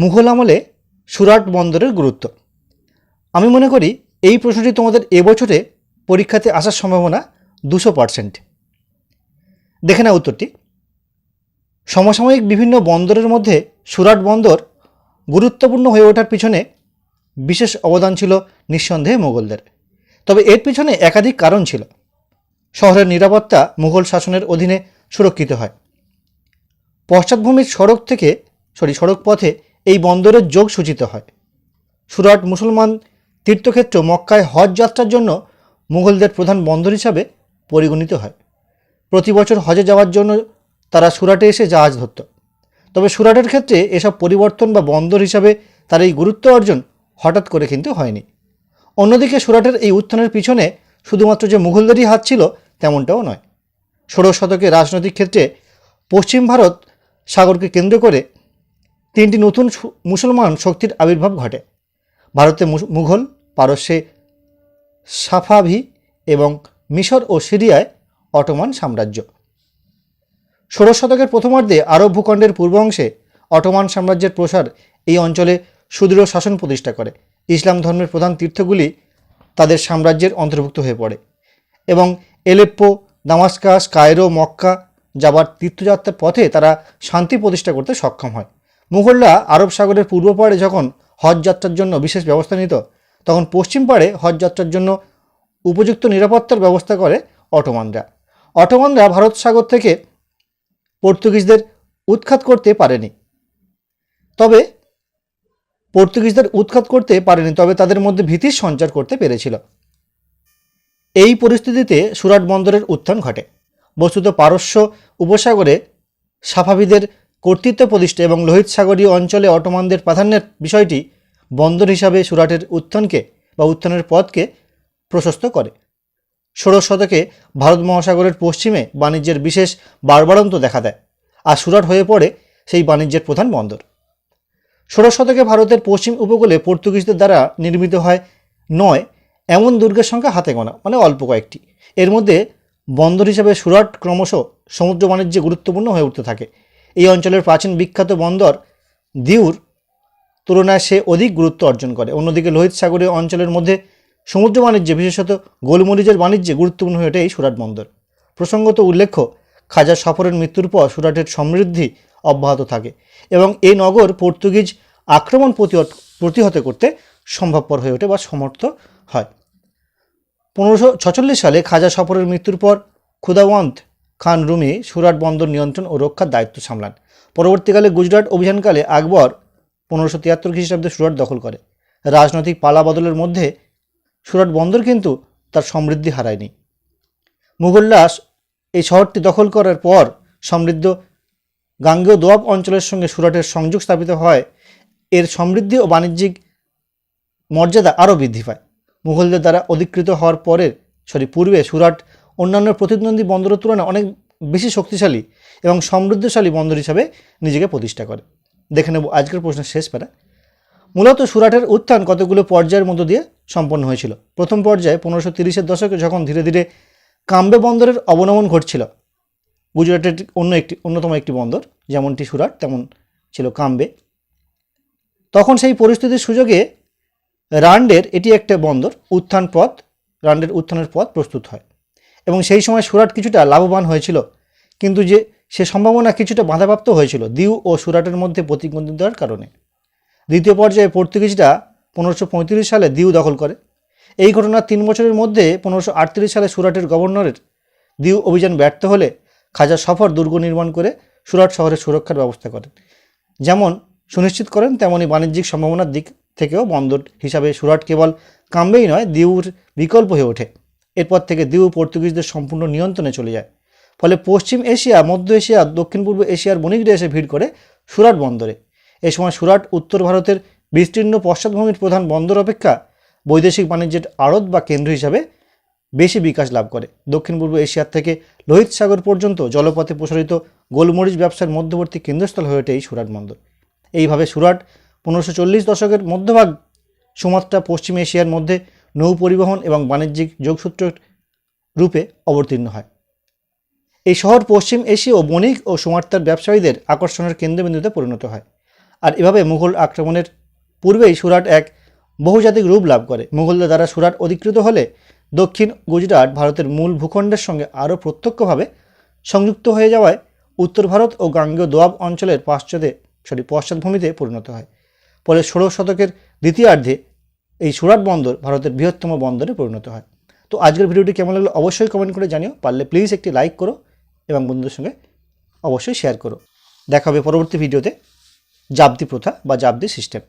মুঘল আমলে সুরাট বন্দরের গুরুত্ব। আমি মনে করি এই প্রশ্নটি তোমাদের এবছরে পরীক্ষাতে আসার সম্ভাবনা দুশো পারসেন্ট। দেখে না উত্তরটি। সমসাময়িক বিভিন্ন বন্দরের মধ্যে সুরাট বন্দর গুরুত্বপূর্ণ হয়ে ওঠার পিছনে বিশেষ অবদান ছিল নিঃসন্দেহে মোগলদের তবে এর পিছনে একাধিক কারণ ছিল। শহরের নিরাপত্তা মুঘল শাসনের অধীনে সুরক্ষিত হয়। পশ্চাৎভূমির সড়ক থেকে, সরি সড়ক পথে এই বন্দরের যোগ সূচিত হয়। সুরাট মুসলমান তীর্থক্ষেত্র মক্কায় হজ যাত্রার জন্য মুঘলদের প্রধান বন্দর হিসাবে পরিগণিত হয়। প্রতি বছর হজে যাওয়ার জন্য তারা সুরাটে এসে জাহাজ ধরত। তবে সুরাটের ক্ষেত্রে এসব পরিবর্তন বা বন্দর হিসাবে তার এই গুরুত্ব অর্জন হঠাৎ করে কিন্তু হয়নি। অন্যদিকে সুরাটের এই উত্থানের পিছনে শুধুমাত্র যে মুঘলদেরই হাত ছিল তেমনটাও নয়। ষোড়শ শতকে রাজনৈতিক ক্ষেত্রে পশ্চিম ভারত সাগরকে কেন্দ্র করে তিনটি নতুন মুসলমান শক্তির আবির্ভাব ঘটে। ভারতে মুঘল, পারস্যে সাফাভি এবং মিশর ও সিরিয়ায় অটোমান সাম্রাজ্য। ষোড়শ শতকের প্রথমার্ধে আরব ভূখণ্ডের পূর্ব অংশে অটোমান সাম্রাজ্যের প্রসার এই অঞ্চলে সুদৃঢ় শাসন প্রতিষ্ঠা করে। ইসলাম ধর্মের প্রধান তীর্থগুলি তাদের সাম্রাজ্যের অন্তর্ভুক্ত হয়ে পড়ে এবং এলেপ্পো, দামাস্কাস, কায়রো, মক্কা যাবার তীর্থযাত্রার পথে তারা শান্তি প্রতিষ্ঠা করতে সক্ষম হয়। মুঘলরা আরব সাগরের পূর্ব পাড়ে যখন হজ যাত্রার জন্য বিশেষ ব্যবস্থা নিত, তখন পশ্চিম পাড়ে হজ যাত্রার জন্য উপযুক্ত নিরাপত্তার ব্যবস্থা করে অটোমানরা। অটোমানরা ভারত সাগর থেকে পর্তুগিজদের উৎখাত করতে পারেনি। তবে পর্তুগিজদের উৎখাত করতে পারেনি, তবে তাদের মধ্যে ভীতির সঞ্চার করতে পেরেছিল। এই পরিস্থিতিতে সুরাট বন্দরের উত্থান ঘটে। বস্তুত পারস্য উপসাগরে সাফাভিদের কর্তৃত্ব প্রতিষ্ঠা এবং লোহিত সাগরীয় অঞ্চলে অটোমানদের প্রাধান্যের বিষয়টি বন্দর হিসাবে সুরাটের উত্থানকে বা উত্থানের পথকে প্রশস্ত করে। ষোড়শ শতকে ভারত মহাসাগরের পশ্চিমে বাণিজ্যের বিশেষ বাড়বাড়ন্ত দেখা দেয় আর সুরাট হয়ে পড়ে সেই বাণিজ্যের প্রধান বন্দর। ষোড়শ শতকে ভারতের পশ্চিম উপকূলে পর্তুগিজদের দ্বারা নির্মিত হয় নয় এমন দুর্গের সংখ্যা হাতে গোনা মানে অল্প কয়েকটি। এর মধ্যে বন্দর হিসাবে সুরাট ক্রমশ সমুদ্র বাণিজ্যে গুরুত্বপূর্ণ হয়ে উঠতে থাকে। এই অঞ্চলের প্রাচীন বিখ্যাত বন্দর দিউর তুলনায় সে অধিক গুরুত্ব অর্জন করে। অন্যদিকে লোহিত সাগরীয় অঞ্চলের মধ্যে সমুদ্র বাণিজ্যে, বিশেষত গোলমরিচের বাণিজ্যে গুরুত্বপূর্ণ হয়ে ওঠে এই সুরাট বন্দর। প্রসঙ্গত উল্লেখ্য, খাজা সফরের মৃত্যুর পর সুরাটের সমৃদ্ধি অব্যাহত থাকে এবং এই নগর পর্তুগিজ আক্রমণ প্রতিহত করতে সম্ভবপর হয়ে ওঠে বা সমর্থ হয়। পনেরোশো সালে খাজা সফরের মৃত্যুর পর খুদাওয়ান্ত খান রুমি সুরাট বন্দর নিয়ন্ত্রণ ও রক্ষার দায়িত্ব সামলান। পরবর্তীকালে গুজরাট অভিযানকালে আকবর পনেরোশো তিয়াত্তর খ্রিস্টাব্দে সুরাট দখল করে। রাজনৈতিক পালা বদলের মধ্যে সুরাট বন্দর কিন্তু তার সমৃদ্ধি হারায়নি। মুঘলরা এই শহরটি দখল করার পর সমৃদ্ধ গাঙ্গেয় দোয়াব অঞ্চলের সঙ্গে সুরাটের সংযোগ স্থাপিত হয়। এর সমৃদ্ধি ও বাণিজ্যিক মর্যাদা আরও বৃদ্ধি পায়। মুঘলদের দ্বারা অধিকৃত হওয়ার পরে সরি, পূর্বে সুরাট অন্যান্য প্রতিদ্বন্দ্বী বন্দরের তুলনায় অনেক বেশি শক্তিশালী এবং সমৃদ্ধশালী বন্দর হিসাবে নিজেকে প্রতিষ্ঠা করে। দেখে নেব আজকের প্রশ্নের শেষ প্যারা মূলত সুরাটের উত্থান কতগুলো পর্যায়ের মধ্য দিয়ে সম্পন্ন হয়েছিল? প্রথম পর্যায়ে পনেরোশো তিরিশের দশকে যখন ধীরে ধীরে কাম্বে বন্দরের অবনমন ঘটছিল, গুজরাটের অন্য একটি, অন্যতম একটি বন্দর, যেমনটি সুরাট, তেমন ছিল কাম্বে। তখন সেই পরিস্থিতির সুযোগে রান্ডের এটি একটা বন্দর, উত্থান পথ, রান্ডের উত্থানের পথ প্রস্তুত হয়। এবং সেই সময় সুরাট কিছুটা লাভবান হয়েছিল। কিন্তু যে, সে সম্ভাবনা কিছুটা বাধাপ্রাপ্ত হয়েছিল দিউ ও সুরাটের মধ্যে প্রতিদ্বন্দ্বিতার কারণে। দ্বিতীয় পর্যায়ে পর্তুগিজরা পনেরোশো সালে দিউ দখল করে। এই ঘটনার তিন বছরের মধ্যে পনেরোশো সালে সুরাটের গভর্নরের দিউ অভিযান ব্যর্থ হলে খাজা সফর দুর্গ নির্মাণ করে সুরাট শহরের সুরক্ষার ব্যবস্থা করেন। যেমন সুনিশ্চিত করেন তেমনই বাণিজ্যিক সম্ভাবনার দিক থেকেও বন্দর হিসাবে সুরাট কেবল কামবেই নয়, দিউর বিকল্প হয়ে ওঠে। এরপর থেকে দিউ পর্তুগিজদের সম্পূর্ণ নিয়ন্ত্রণে চলে যায়। ফলে পশ্চিম এশিয়া, মধ্য এশিয়া, দক্ষিণ পূর্ব এশিয়ার বণিকরা এসে ভিড় করে সুরাট বন্দরে। এ সময় সুরাট, উত্তর ভারতের বিস্তীর্ণ পশ্চাৎভূমির প্রধান বন্দর অপেক্ষা বৈদেশিক বাণিজ্যের আড়ত বা কেন্দ্র হিসাবে বেশি বিকাশ লাভ করে। দক্ষিণ পূর্ব এশিয়ার থেকে লোহিত সাগর পর্যন্ত জলপথে প্রসারিত গোলমরিচ ব্যবসার মধ্যবর্তী কেন্দ্রস্থল হয়ে ওঠে এই সুরাট বন্দর। এইভাবে সুরাট পনেরোশো দশকের মধ্যভাগ সুমাত্রা পশ্চিম এশিয়ার মধ্যে নৌ পরিবহন এবং বাণিজ্যিক যোগসূত্র রূপে অবতীর্ণ হয়। এই শহর পশ্চিম এশীয় বণিক ও সুমাত্রার ব্যবসায়ীদের আকর্ষণের কেন্দ্রবিন্দুতে পরিণত হয় আর এভাবে মুঘল আক্রমণের পূর্বেই সুরাট এক বহুজাতিক রূপ লাভ করে। মুঘলদের দ্বারা সুরাট অধিকৃত হলে দক্ষিণ গুজরাট ভারতের মূল ভূখণ্ডের সঙ্গে আরও প্রত্যক্ষভাবে সংযুক্ত হয়ে যাওয়ায় উত্তর ভারত ও গাঙ্গেয় দোয়াব অঞ্চলের পাশ্চাত্যে, সরি, পশ্চাৎভূমিতে পরিণত হয়। ফলে ষোড়শ শতকের দ্বিতীয়ার্ধে এই সুরাট বন্দর ভারতের বৃহত্তম বন্দরে পরিণত হয়। তো আজকের ভিডিওটি কেমন লাগল অবশ্যই কমেন্ট করে জানিও। পারলে প্লিজ একটি লাইক করো এবং বন্ধুদের সঙ্গে অবশ্যই শেয়ার করো। দেখা হবে পরবর্তী ভিডিওতে জাবদি প্রথা বা জাবদি সিস্টেম